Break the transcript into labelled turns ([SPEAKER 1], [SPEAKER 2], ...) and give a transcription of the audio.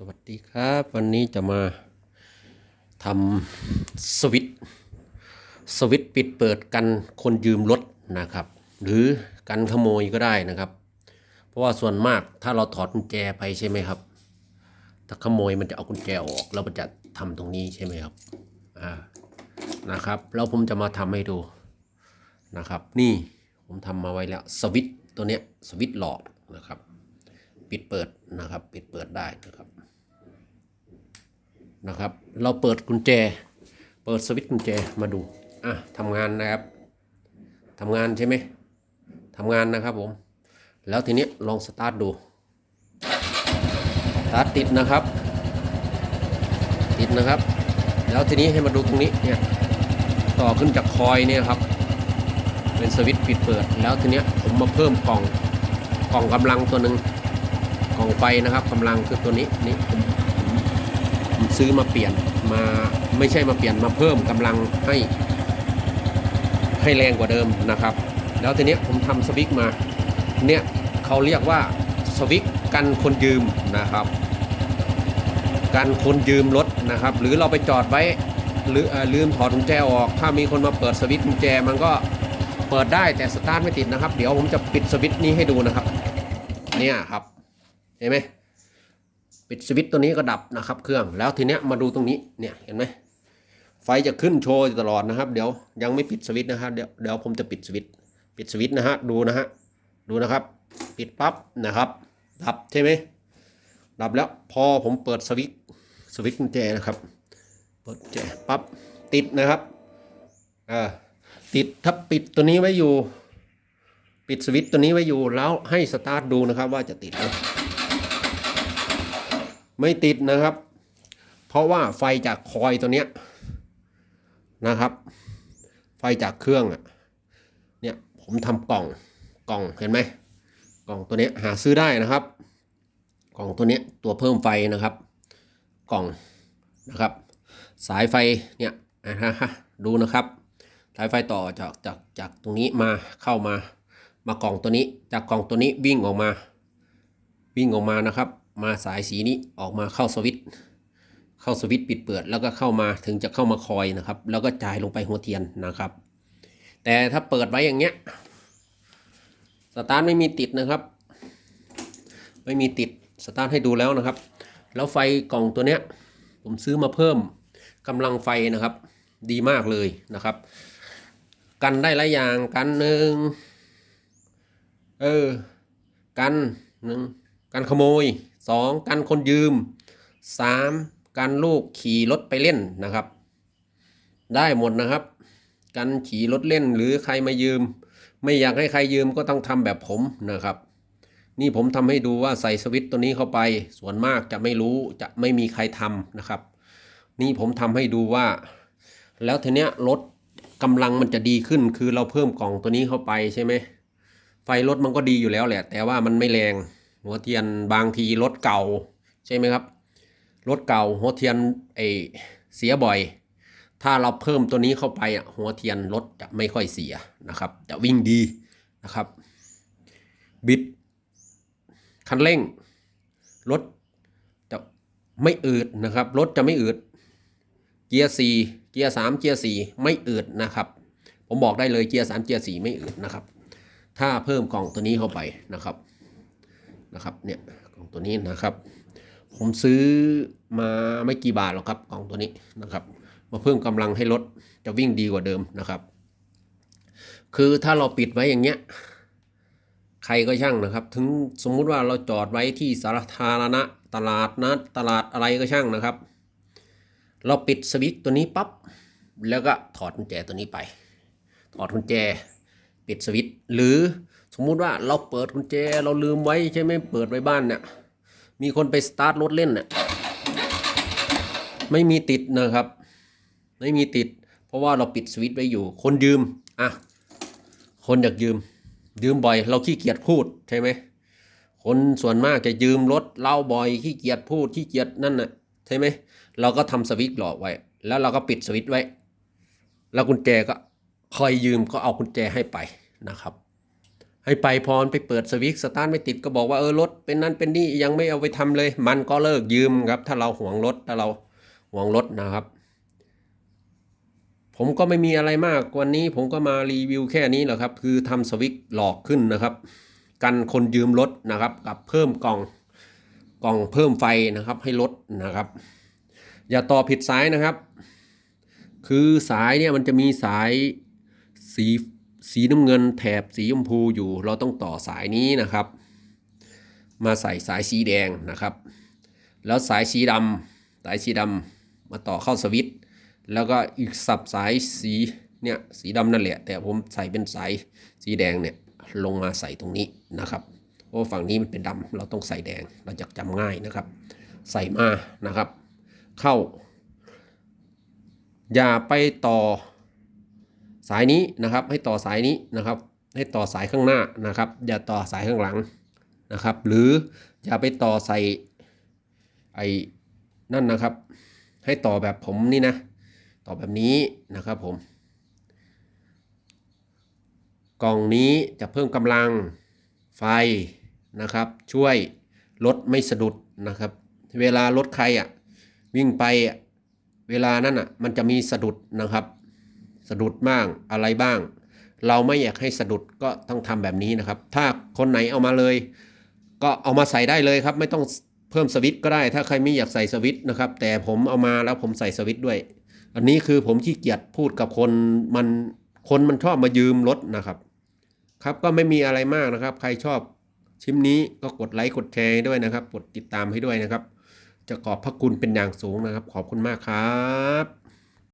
[SPEAKER 1] สวัสดีครับ วันนี้จะมาทำสวิตสวิตปิดเปิดกันคนยืมรถนะครับ หรือกันขโมยก็ได้นะครับ เพราะว่าส่วนมากถ้าเราถอดกุญแจไปใช่ไหมครับ ถ้าขโมยมันจะเอากุญแจออกแล้วมันจะทำตรงนี้ใช่ไหมครับอ่านะครับแล้วผมจะมาทำให้ดูนะครับ นี่ผมทำมาไว้แล้วสวิตตัวเนี้ยสวิตหลอดนะครับ ปิดเปิดนะครับ ปิดเปิดได้นะครับนะครับ เราเปิดกุญแจ เปิดสวิตช์กุญแจมาดูอะทำงานนะครับทำงานใช่ไหมทำงานนะครับผม แล้วทีนี้ลองสตาร์ทดูสตาร์ทติดนะครับ ติดนะครับ แล้วทีนี้ให้มาดูตรงนี้เนี่ยต่อขึ้นจากคอยเนี่ยครับ เป็นสวิตช์ปิดเปิด แล้วทีนี้ผมมาเพิ่มกล่องกล่องกำลังตัวหนึ่ง กล่องไฟนะครับกำลังคือตัวนี้นี่ผมซื้อมาเปลี่ยนมาไม่ใช่มาเปลี่ยนมาเพิ่มกำลังให้ให้แรงกว่าเดิมนะครับ แล้วทีเนี้ยผมทำสวิกมาเนี่ยเขาเรียกว่าสวิกกันคนยืมนะครับกันคนยืมรถนะครับ หรือเราไปจอดไว้หรือเอ่อลืมถอดกุญแจออก ถ้ามีคนมาเปิดสวิตช์กุญแจมันก็เปิดได้แต่สตาร์ทไม่ติดนะครับ เดี๋ยวผมจะปิดสวิตช์นี้ให้ดูนะครับ เนี่ยครับ เห็นไหมปิดสวิตช์ตัวนี้ก็ดับนะครับ เครื่องแล้วทีเนี้ยมาดูตรงนี้เนี่ยเห็นไหมไฟจะขึ้นโชว์ตลอดนะครับ เดี๋ยวยังไม่ปิดสวิตช์นะครับเดี๋ยวเดี๋ยวผมจะปิดสวิตช์ปิดสวิตช์นะฮะดูนะฮะดูนะครับ ปิดปั๊บนะครับ ดับใช่ไหมดับแล้วพอผมเปิดสวิตช์สวิตช์กุญแจนะครับ เปิดแจปั๊บติดนะครับอ่าติดถ้าปิดตัวนี้ไว้อยู่ ปิดสวิตช์ตัวนี้ไว้อยู่แล้วให้สตาร์ทดูนะครับว่าจะติดไหม ไม่ติดนะครับ เพราะว่าไฟจากคอยตัวเนี้ยนะครับ ไฟจากเครื่องอะเนี่ยผมทำกล่องกล่องเห็นไหมกล่องตัวนี้หาซื้อได้นะครับ กล่องตัวนี้ตัวเพิ่มไฟนะครับ กล่องนะครับ สายไฟเนี่ยนะฮะดูนะครับ สายไฟต่อจากจากจากตรงนี้มาเข้ามามากล่องตัวนี้ จากกล่องตัวนี้วิ่งออกมา วิ่งออกมานะครับ มาสายสีนี้ออกมาเข้าสวิตช์เข้าสวิตช์ปิดเปิดแล้วก็เข้ามาถึงจะเข้ามาคอยนะครับ แล้วก็จ่ายลงไปหัวเทียนนะครับ แต่ถ้าเปิดไว้อย่างเงี้ยสตาร์ทไม่มีติดนะครับ ไม่มีติดสตาร์ทให้ดูแล้วนะครับ แล้วไฟกล่องตัวเนี้ยผมซื้อมาเพิ่มกำลังไฟนะครับ ดีมากเลยนะครับ กันได้หลายอย่างกันหนึ่งเออกันหนึ่งกันขโมย สองกันคนยืมสามกันลูกขี่รถไปเล่นนะครับ ได้หมดนะครับ กันขี่รถเล่นหรือใครมายืม ไม่อยากให้ใครยืมก็ต้องทำแบบผมนะครับ นี่ผมทำให้ดูว่าใส่สวิตช์ตัวนี้เข้าไป ส่วนมากจะไม่รู้จะไม่มีใครทำนะครับ นี่ผมทำให้ดูว่า แล้วทีเนี้ยรถกำลังมันจะดีขึ้นคือเราเพิ่มกล่องตัวนี้เข้าไปใช่ไหมไฟรถมันก็ดีอยู่แล้วแหละ แต่ว่ามันไม่แรง หัวเทียนบางทีรถเก่าใช่ไหมครับ รถเก่าหัวเทียนไอเสียบ่อย ถ้าเราเพิ่มตัวนี้เข้าไปอะหัวเทียนรถจะไม่ค่อยเสียนะครับ จะวิ่งดีนะครับ บิด คันเร่ง รถจะไม่อืดนะครับ รถจะไม่อืด เกียร์สี่เกียร์สามเกียร์สี่ไม่อืดนะครับ ผมบอกได้เลยเกียร์สามเกียร์สี่ไม่อืดนะครับ ถ้าเพิ่มกล่องตัวนี้เข้าไปนะครับ นะครับเนี่ยกล่องตัวนี้นะครับ ผมซื้อมาไม่กี่บาทหรอกครับกล่องตัวนี้นะครับ มาเพิ่มกำลังให้รถจะวิ่งดีกว่าเดิมนะครับ คือถ้าเราปิดไว้อย่างเงี้ยใครก็ช่างนะครับ ถึงสมมุติว่าเราจอดไว้ที่สาธารณะตลาดนัดตลาดอะไรก็ช่างนะครับ เราปิดสวิตตัวนี้ปั๊บแล้วก็ถอดกุญแจตัวนี้ไป ถอดกุญแจ ปิดสวิตหรือ มมุติว่าเราเปิดกุญแจเราลืมไว้ใช่ไหมเปิดไว้บ้านเนี่ยมีคนไปสตาร์ทรถเล่นเนี่ยไม่มีติดนะครับ ไม่มีติด เพราะว่าเราปิดสวิตช์ไว้อยู่ คนยืมอะคนอยากยืม ยืมบ่อย เราขี้เกียจพูดใช่ไหมคนส่วนมากจะยืมรถเราบ่อยขี้เกียจพูดขี้เกียจนั่นน่ะใช่ไหมเราก็ทำสวิตช์หลอกไว้ แล้วเราก็ปิดสวิตช์ไว้ แล้วกุญแจก็คอยยืมก็เอากุญแจให้ไปนะครับ ใให้ไปพรไปเปิดสวิตสตาร์ทไม่ติดก็บอกว่าเออรถเป็นนั่นเป็นนี่ยังไม่เอาไปทำเลย มันก็เลิกยืมครับ ถ้าเราห่วงรถถ้าเราห่วงรถนะครับ ผมก็ไม่มีอะไรมากวันนี้ผมก็มารีวิวแค่นี้แหละครับ คือทำสวิตหลอกขึ้นนะครับ กันคนยืมรถนะครับ กับเพิ่มกล่องกล่องเพิ่มไฟนะครับให้รถนะครับ อย่าต่อผิดสายนะครับ คือสายเนี่ยมันจะมีสายสี สีน้ำเงินแถบสีชมพูอยู่ เราต้องต่อสายนี้นะครับ มาใส่สายสีแดงนะครับ แล้วสายสีดำสายสีดำมาต่อเข้าสวิตช์แล้วก็อีกสับสายสีเนี่ยสีดำนั่นแหละ แต่ผมใส่เป็นสายสีแดงเนี่ยลงมาใส่ตรงนี้นะครับเพราะฝั่งนี้มันเป็นดำเราต้องใส่แดงเราจะจำง่ายนะครับ ใส่มานะครับ เข้า อย่าไปต่อ สายนี้นะครับ ให้ต่อสายนี้นะครับ ให้ต่อสายข้างหน้านะครับ อย่าต่อสายข้างหลังนะครับ หรืออย่าไปต่อใส่ไอ้นั่นนะครับ ให้ต่อแบบผมนี่นะ ต่อแบบนี้นะครับผม กล่องนี้จะเพิ่มกำลังไฟนะครับ ช่วยลดไม่สะดุดนะครับ เวลารถใครอะวิ่งไปอะเวลานั้นอะมันจะมีสะดุดนะครับ สะดุดบ้างอะไรบ้าง เราไม่อยากให้สะดุดก็ต้องทำแบบนี้นะครับ ถ้าคนไหนเอามาเลย ก็เอามาใส่ได้เลยครับ ไม่ต้องเพิ่มสวิตก็ได้ ถ้าใครไม่อยากใส่สวิตนะครับ แต่ผมเอามาแล้วผมใส่สวิตด้วย อันนี้คือผมขี้เกียจพูดกับคนมันคนมันชอบมายืมรถนะครับ ครับก็ไม่มีอะไรมากนะครับ ใครชอบชิมนี้ก็กดไลค์กดแชร์ด้วยนะครับ กดติดตามให้ด้วยนะครับ จะขอบพระคุณเป็นอย่างสูงนะครับ ขอบคุณมากครับ